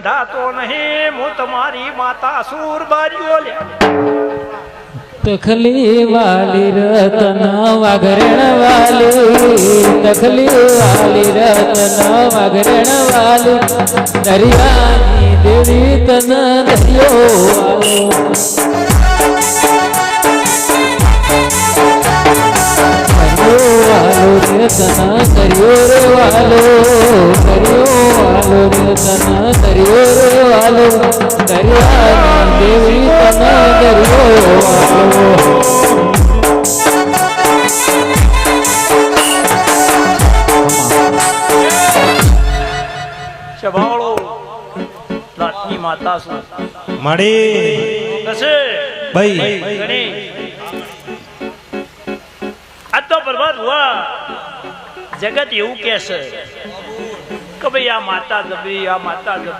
બંધાતો નહીં. હું તમારી માતા સુર બારીઓ લે. તખલી વાલી રતન વાઘરણ વાલી, તખલી વાલી રતન વાઘરણ વાલી, દરિયાની દેવી તન દરિયો વાલો. રે કર્યો રે વાલો કર્યો રે વાલો દેવી દરિયો વાલો માતા સુર મળી કશે ભાઈ આ તો બરબાદ હુઆ જગત એવું કે છે કે ભાઈ આ માતા ગબી આ માતા ગબી